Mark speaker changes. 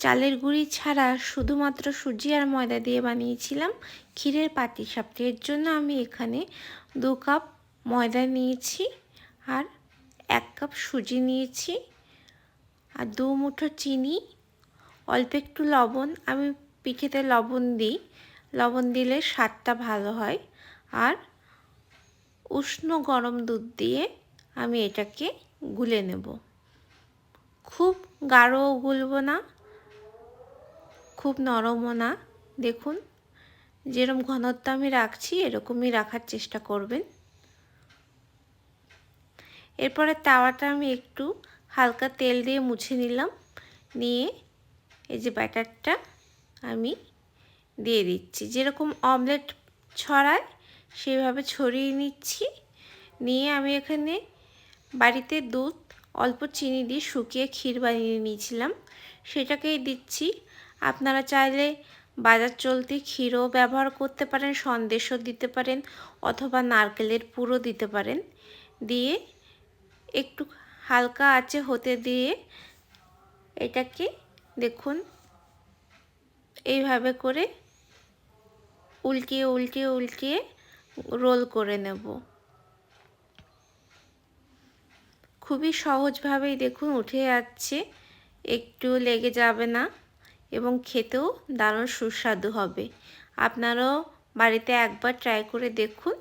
Speaker 1: চালের গুঁড়ি ছাড়া শুধুমাত্র সুজি আর ময়দা দিয়ে বানিয়েছিলাম। ক্ষীরের পাটিসাপটা এর জন্য আমি এখানে দু কাপ ময়দা নিয়েছি আর এক কাপ সুজি নিয়েছি আর দু মুঠো চিনি, অল্প একটু লবণ। আমি পিঠেতে লবণ দিই। লবণ দিলে স্বাদটা ভালো হয়। আর উষ্ণ গরম দুধ দিয়ে আমি এটাকে গুলে নেব। খুব গাঢ়ও গুলব না। খুব নরমও না, দেখুন। যেরকম ঘনত্ব আমি রাখছি, এরকমই রাখার চেষ্টা করবেন। এরপরে তাওয়াটা আমি একটু হালকা তেল দিয়ে মুছে নিলাম, নিয়ে এই যে ব্যাটারটা আমি দিয়ে দিচ্ছি। যেরকম অমলেট ছড়ায় সেইভাবে ছড়িয়ে নিচ্ছি। নিয়ে আমি এখানে বাড়িতে দুধ, অল্প চিনি দিয়ে শুকিয়ে ক্ষীর বানিয়ে নিয়েছিলাম। সেটাকেই দিচ্ছি। আপনারা চাইলে বাজার চলতি ক্ষীরও ব্যবহার করতে পারেন, সন্দেশও দিতে পারেন অথবা নারকেলের পুরো দিতে পারেন। দিয়ে একটু হালকা আছে হতে দিয়ে এটাকে দেখুন, এইভাবে করে উল্টিয়ে উল্টিয়ে উল্টিয়ে রোল করে নেব। খুবই সহজভাবেই দেখুন উঠে যাচ্ছে, একটু লেগে যাবে না। এবং খেতেও দারুণ সুস্বাদু হবে। আপনারাও বাড়িতে একবার ট্রাই করে দেখুন।